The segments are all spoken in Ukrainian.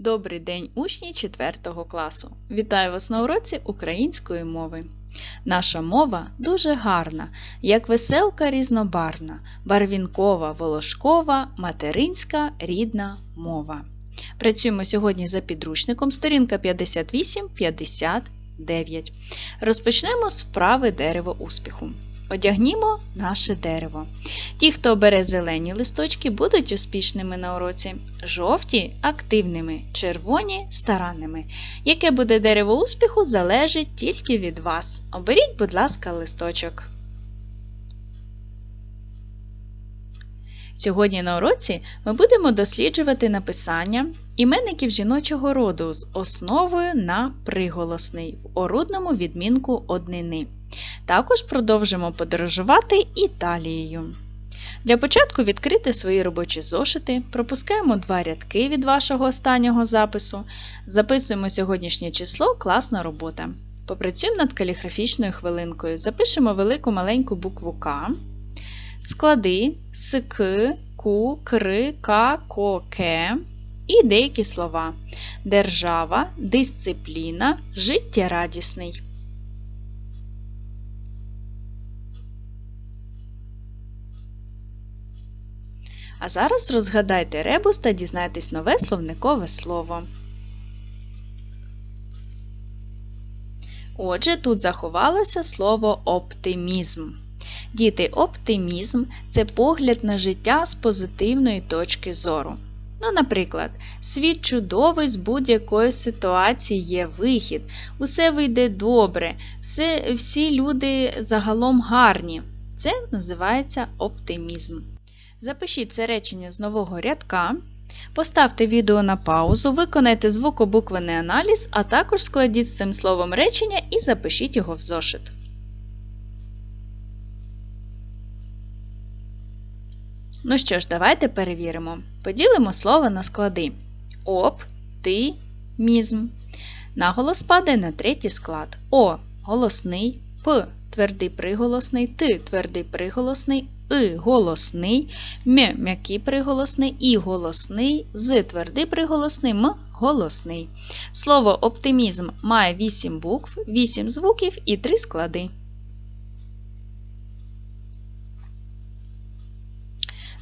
Добрий день, учні 4 класу! Вітаю вас на уроці української мови. Наша мова дуже гарна, як веселка різнобарна, барвінкова, волошкова, материнська рідна мова. Працюємо сьогодні за підручником сторінка 58-59. Розпочнемо з вправи дерево успіху. Одягнімо наше дерево. Ті, хто бере зелені листочки, будуть успішними на уроці, жовті активними, червоні старанними. Яке буде дерево успіху, залежить тільки від вас. Оберіть, будь ласка, листочок. Сьогодні на уроці ми будемо досліджувати написання іменників жіночого роду з основою на приголосний в орудному відмінку однини. Також продовжимо подорожувати Італією. Для початку відкрити свої робочі зошити, пропускаємо два рядки від вашого останнього запису, записуємо сьогоднішнє число класна робота. Попрацюємо над каліграфічною хвилинкою. Запишемо велику маленьку букву К, склади СК, Ку, Кри, К, Ко, Ке і деякі слова: держава, дисципліна, життєрадісний. А зараз розгадайте ребус та дізнайтесь нове словникове слово. Отже, тут заховалося слово оптимізм. Діти, оптимізм це погляд на життя з позитивної точки зору. Ну, наприклад, світ чудовий з будь-якої ситуації є вихід, усе вийде добре, все, всі люди загалом гарні. Це називається оптимізм. Запишіть це речення з нового рядка. Поставте відео на паузу, виконайте звукобуквений аналіз, а також складіть з цим словом речення і запишіть його в зошит. Ну що ж, давайте перевіримо. Поділимо слово на склади. Оп, ти, мізм. Наголос падає на третій склад. О голосний, П твердий приголосний, Т твердий приголосний, И голосний, М м'який приголосний, І голосний, З твердий приголосний, М голосний. Слово оптимізм має 8 букв, 8 звуків і 3 склади.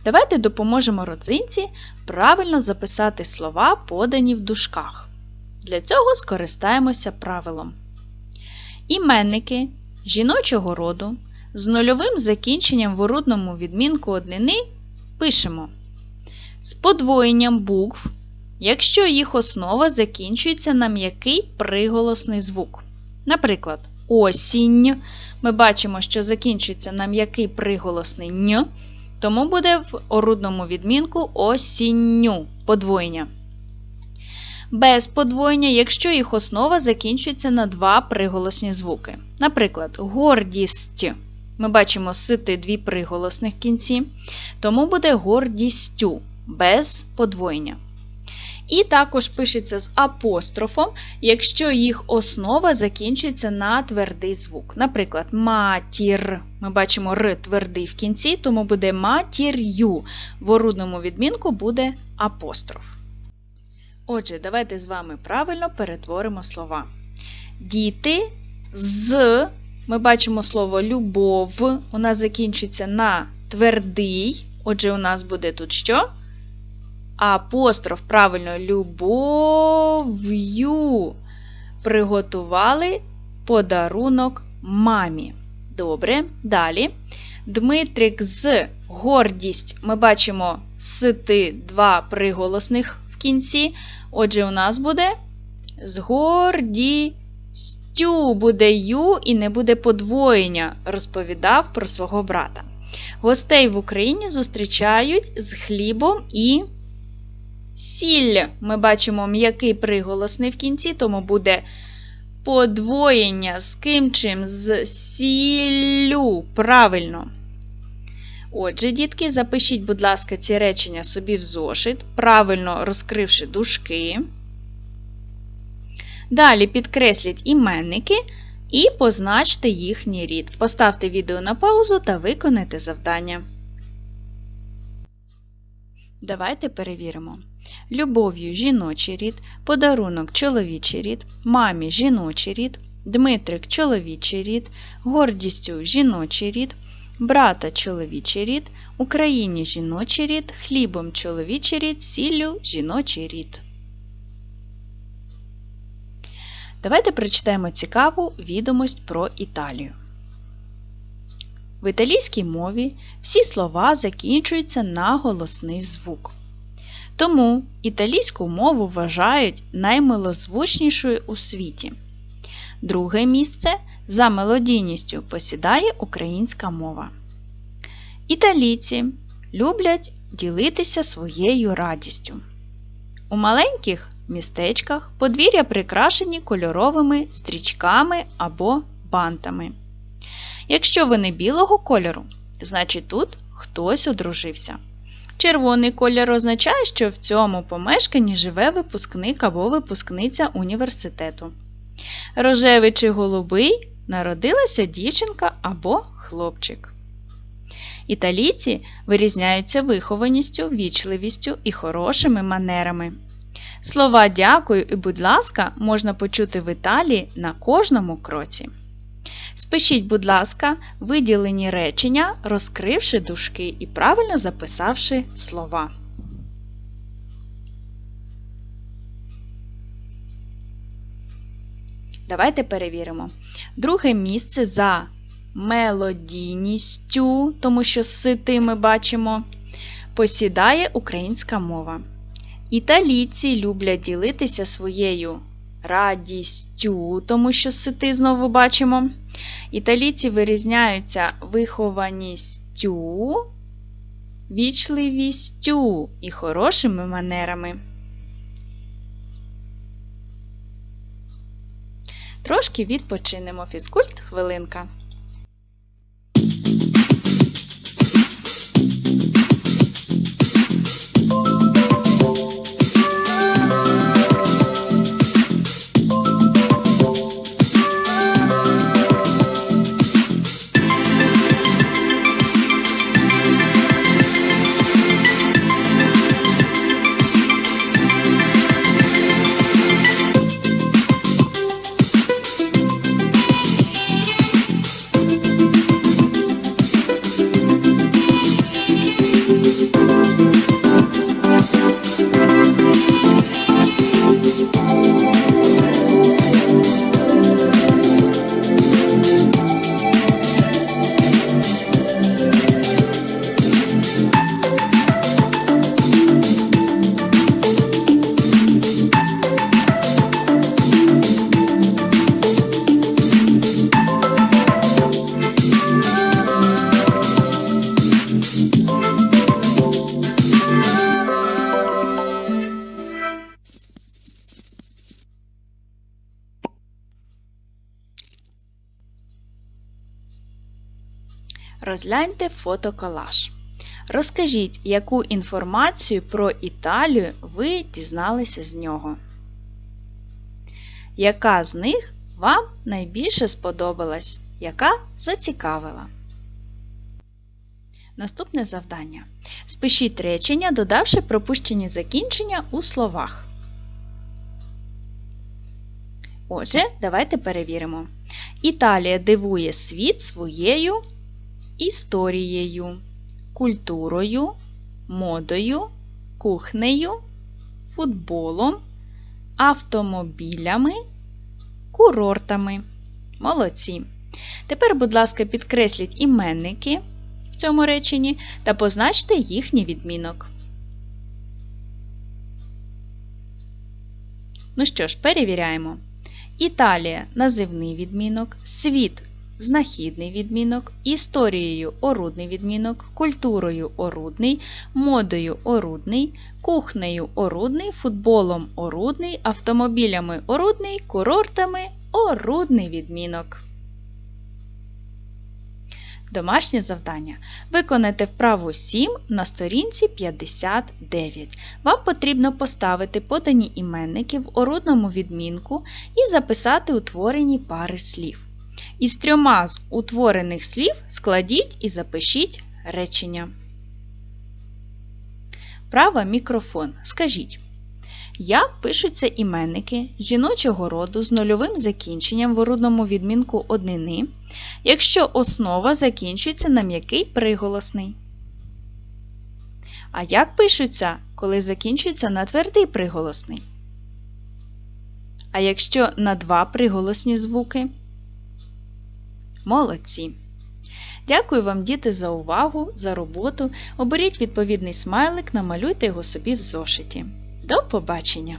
Давайте допоможемо родзинці правильно записати слова, подані в дужках. Для цього скористаємося правилом. Іменники жіночого роду з нульовим закінченням в орудному відмінку однини пишемо з подвоєнням букв, якщо їх основа закінчується на м'який приголосний звук. Наприклад, осінь. Ми бачимо, що закінчується на м'який приголосний н, тому буде в орудному відмінку осінню подвоєння. Без подвоєння, якщо їх основа закінчується на два приголосні звуки. Наприклад, гордість. Ми бачимо сити дві приголосних кінці, тому буде гордістю без подвоєння. І також пишеться з апострофом, якщо їх основа закінчується на твердий звук. Наприклад, матір. Ми бачимо р твердий в кінці, тому буде матір'ю. В орудному відмінку буде апостроф. Отже, давайте з вами правильно перетворимо слова. Діти з. Ми бачимо слово любов. У нас закінчиться на твердий. Отже, у нас буде тут що? Апостроф, правильно, любов'ю. Приготували подарунок мамі. Добре, далі. Дмитрик з гордість. Ми бачимо сити два приголосних кінці. Отже, у нас буде з гордістю буде ю і не буде подвоєння, розповідав про свого брата. Гостей в Україні зустрічають з хлібом і сіль. Ми бачимо м'який приголосний в кінці, тому буде подвоєння з ким чим з сіллю. Правильно. Отже, дітки, запишіть, будь ласка, ці речення собі в зошит, правильно розкривши дужки. Далі підкресліть іменники і позначте їхній рід. Поставте відео на паузу та виконайте завдання. Давайте перевіримо. любов'ю жіночий рід, подарунок чоловічий рід, мамі жіночий рід, Дмитрик чоловічий рід, гордістю жіночий рід, брата чоловічий рід, Україні жіночий рід, хлібом чоловічий рід, сіллю жіночий рід. Давайте прочитаємо цікаву відомость про Італію. В італійській мові всі слова закінчуються на голосний звук. Тому італійську мову вважають наймилозвучнішою у світі. Друге місце за мелодійністю посідає українська мова. Італійці люблять ділитися своєю радістю. У маленьких містечках подвір'я прикрашені кольоровими стрічками або бантами. Якщо вони білого кольору, значить тут хтось одружився. Червоний колір означає, що в цьому помешканні живе випускник або випускниця університету. Рожевий чи голубий народилася дівчинка або хлопчик. Італійці вирізняються вихованістю, вічливістю і хорошими манерами. Слова дякую і будь ласка можна почути в Італії на кожному кроці. Спишіть, будь ласка, виділені речення, розкривши дужки і правильно записавши слова. Давайте перевіримо. Друге місце за мелодійністю, тому що сити ми бачимо, посідає українська мова. Італійці люблять ділитися своєю радістю, тому що сити знову бачимо. Італійці вирізняються вихованістю, вічливістю і хорошими манерами. Трошки відпочинемо фізкульт хвилинка. Розгляньте фотоколаж. Розкажіть, яку інформацію про Італію ви дізналися з нього. Яка з них вам найбільше сподобалась, яка зацікавила? Наступне завдання. Спишіть речення, додавши пропущені закінчення у словах. Отже, давайте перевіримо. Італія дивує світ своєю історією, культурою, модою, кухнею, футболом, автомобілями, курортами. Молодці. Тепер, будь ласка, підкресліть іменники в цьому реченні та позначте їхній відмінок. Ну що ж, перевіряємо. Італія називний відмінок, світ знахідний відмінок, історією орудний відмінок, культурою орудний, модою орудний, кухнею орудний, футболом орудний, автомобілями орудний, курортами орудний відмінок. Домашнє завдання. Виконайте вправу 7 на сторінці 59. Вам потрібно поставити подані іменники в орудному відмінку і записати утворені пари слів. Із трьома з утворених слів складіть і запишіть речення. Права мікрофон. Скажіть, як пишуться іменники жіночого роду з нульовим закінченням в орудному відмінку однини, якщо основа закінчується на м'який приголосний? А як пишуться, коли закінчується на твердий приголосний? А якщо на два приголосні звуки? Молодці! Дякую вам, діти, за увагу, за роботу. Оберіть відповідний смайлик, намалюйте його собі в зошиті. До побачення!